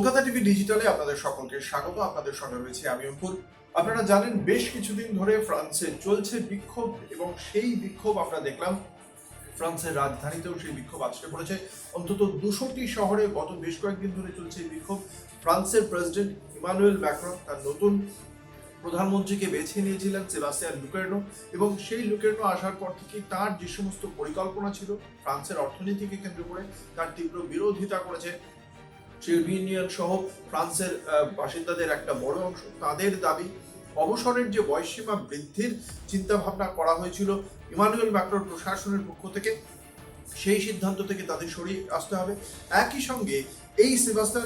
Kolkata TV ডিজিটালে আপনাদের সকলকে স্বাগত। আপনাদের সঙ্গে রয়েছে আমি অঙ্কুর আপনারা জানেন, বেশ কিছুদিন ধরে ফ্রান্সে চলছে বিক্ষোভ এবং সেই বিক্ষোভ আমরা দেখলাম। ফ্রান্সের রাজধানীতেও সেই বিক্ষোভ আছড়ে পড়েছে। অন্তত দুশোটি শহরে গত বেশ কয়েকদিন ধরে চলছে এই বিক্ষোভ। ফ্রান্সের প্রেসিডেন্ট ইমানুয়েল ম্যাক্রন তার নতুন প্রধানমন্ত্রীকে বেছে নিয়েছিলেন সেবাস্টিয়ান লুকেরনো। এবং সেই লুকেরনো আসার পর থেকে তার যে সমস্ত পরিকল্পনা ছিল, ফ্রান্সের অর্থনীতিকে কেন্দ্র করে তার তীব্র বিরোধিতা করেছে। ট্রেড ইউনিয়ন সহ ফ্রান্সের বাসিন্দাদের একটা বড় অংশ। তাদের দাবি, অবসরের যে বয়সসীমা বৃদ্ধির চিন্তা ভাবনা করা হয়েছিল ইমানুয়েল ম্যাক্রোর প্রশাসনের পক্ষ থেকে, সেই সিদ্ধান্ত থেকে তাদের সরিয়ে আসতে হবে। একই সঙ্গে এই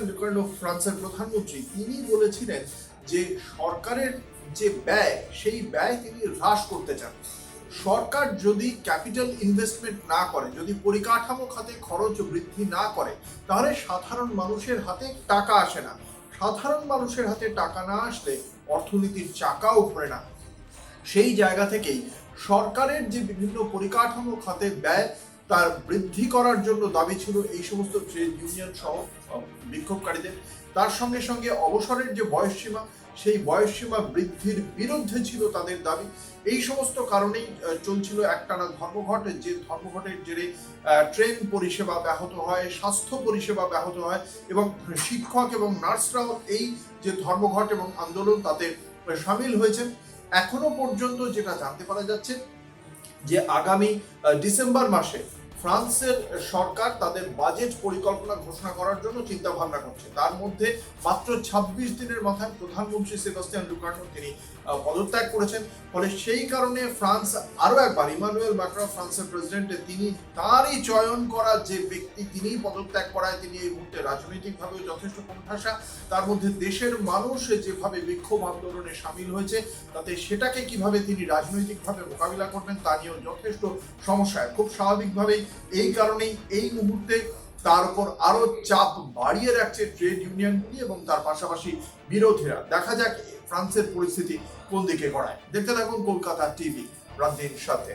লুকার্নো ফ্রান্সের প্রধানমন্ত্রী, তিনি বলেছিলেন যে সরকারের যে ব্যয়, সেই ব্যয় তিনি হ্রাস করতে চান। সরকার যদি ক্যাপিটাল ইনভেস্টমেন্ট না করে, যদি পরিকাঠামো খাতে খরচ বৃদ্ধি না করে, তাহলে সাধারণ মানুষের হাতে টাকা আসে না। সাধারণ মানুষের হাতে টাকা না আসলে অর্থনীতির চাকাও ঘোরে না। সেই জায়গা থেকেই সরকারের যে বিভিন্ন পরিকাঠামো খাতে ব্যয় তার বৃদ্ধি করার জন্য দাবি ছিল এই সমস্ত ট্রেড ইউনিয়ন সহ বিক্ষোভকারীদের। তার সঙ্গে সঙ্গে অবসরের যে বয়সসীমা, সেই বয়সসীমা বৃদ্ধির বিরুদ্ধে ছিল তাদের দাবি। এই সমস্ত কারণেই চলছিল একটানা ধর্মঘট, যে ধর্মঘটের জেরে ট্রেন পরিষেবা ব্যাহত হয়, স্বাস্থ্য পরিষেবা ব্যাহত হয় এবং শিক্ষক এবং নার্সরাও এই যে ধর্মঘট এবং আন্দোলন তাতে সামিল হয়েছেন। এখনও পর্যন্ত যেটা জানতে পারা যাচ্ছে যে আগামী ডিসেম্বর মাসে ফ্রান্সের সরকার তাদের বাজেট পরিকল্পনা ঘোষণা করার জন্য চিন্তা ভাবনা করছে। তার মধ্যে মাত্র ২৬ দিনের মাথায় প্রধানমন্ত্রী সেবাস্তিয়ান লুকার্নো তিনি পদত্যাগ করেছেন। ফলে সেই কারণে ফ্রান্স আরও একবার, ইমানুয়েল ম্যাক্রন, ফ্রান্সের প্রেসিডেন্ট তিনি তারই চয়ন করা যে ব্যক্তি তিনি পদত্যাগ করায় তিনি এই মুহূর্তে রাজনৈতিকভাবেও যথেষ্ট কোণঠাসা তার মধ্যে দেশের মানুষ যেভাবে বিক্ষোভ আন্দোলনে সামিল হয়েছে, তাতে সেটাকে কীভাবে তিনি রাজনৈতিকভাবে মোকাবিলা করবেন তা নিয়েও যথেষ্ট সমস্যায় খুব স্বাভাবিকভাবেই এই কারণেই এই মুহূর্তে তার উপর আরও চাপ বাড়িয়ে রাখছে ট্রেড ইউনিয়নগুলি এবং তার পাশাপাশি বিরোধীরা। দেখা যাক ফ্রান্সের পরিস্থিতি কোন দিকে গড়ায়। দেখতে থাকুন কলকাতা টিভি রাতের সাথে।